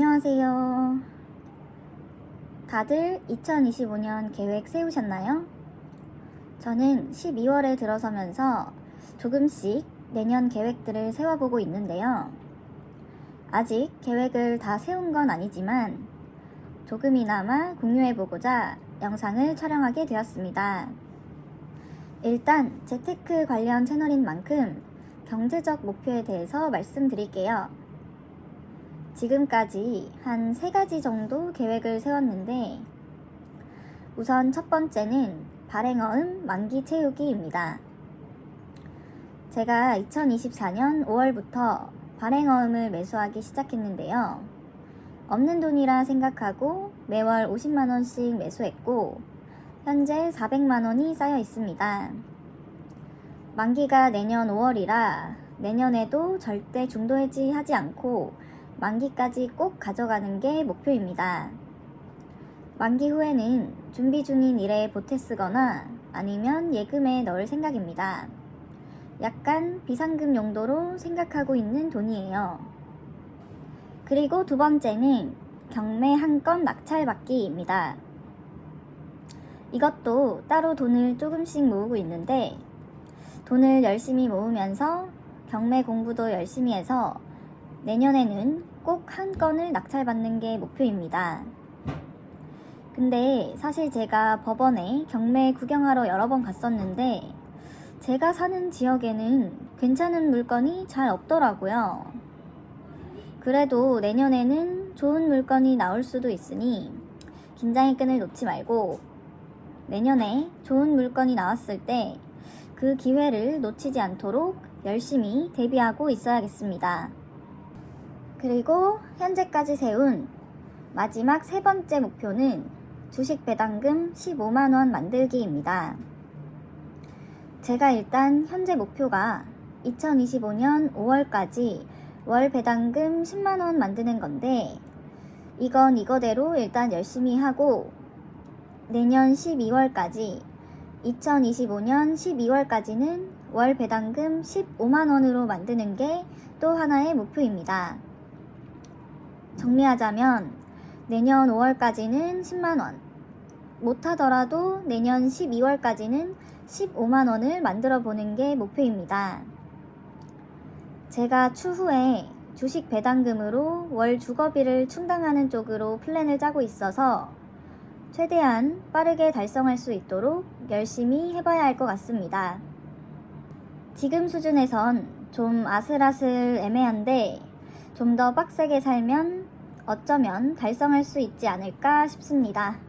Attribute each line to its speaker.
Speaker 1: 안녕하세요. 다들 2025년 계획 세우셨나요? 저는 12월에 들어서면서 조금씩 내년 계획들을 세워보고 있는데요. 아직 계획을 다 세운 건 아니지만 조금이나마 공유해보고자 영상을 촬영하게 되었습니다. 일단 재테크 관련 채널인 만큼 경제적 목표에 대해서 말씀드릴게요. 지금까지 한 세 가지 정도 계획을 세웠는데, 우선 첫 번째는 발행어음 만기 채우기입니다. 제가 2024년 5월부터 발행어음을 매수하기 시작했는데요. 없는 돈이라 생각하고 매월 50만원씩 매수했고, 현재 400만원이 쌓여 있습니다. 만기가 내년 5월이라 내년에도 절대 중도 해지하지 않고 만기까지 꼭 가져가는 게 목표입니다. 만기 후에는 준비 중인 일에 보태 쓰거나 아니면 예금에 넣을 생각입니다. 약간 비상금 용도로 생각하고 있는 돈이에요. 그리고 두 번째는 경매 한 건 낙찰받기입니다. 이것도 따로 돈을 조금씩 모으고 있는데 돈을 열심히 모으면서 경매 공부도 열심히 해서 내년에는 꼭 한 건을 낙찰받는 게 목표입니다. 근데 사실 제가 법원에 경매 구경하러 여러 번 갔었는데 제가 사는 지역에는 괜찮은 물건이 잘 없더라고요. 그래도 내년에는 좋은 물건이 나올 수도 있으니 긴장의 끈을 놓지 말고 내년에 좋은 물건이 나왔을 때 그 기회를 놓치지 않도록 열심히 대비하고 있어야겠습니다. 그리고 현재까지 세운 마지막 세 번째 목표는 주식 배당금 15만원 만들기입니다. 제가 일단 현재 목표가 2025년 5월까지 월 배당금 10만원 만드는 건데 이건 이거대로 일단 열심히 하고 내년 12월까지 2025년 12월까지는 월 배당금 15만원으로 만드는 게 또 하나의 목표입니다. 정리하자면 내년 5월까지는 10만원, 못하더라도 내년 12월까지는 15만원을 만들어 보는 게 목표입니다. 제가 추후에 주식 배당금으로 월 주거비를 충당하는 쪽으로 플랜을 짜고 있어서 최대한 빠르게 달성할 수 있도록 열심히 해봐야 할 것 같습니다. 지금 수준에선 좀 아슬아슬 애매한데 좀 더 빡세게 살면 어쩌면 달성할 수 있지 않을까 싶습니다.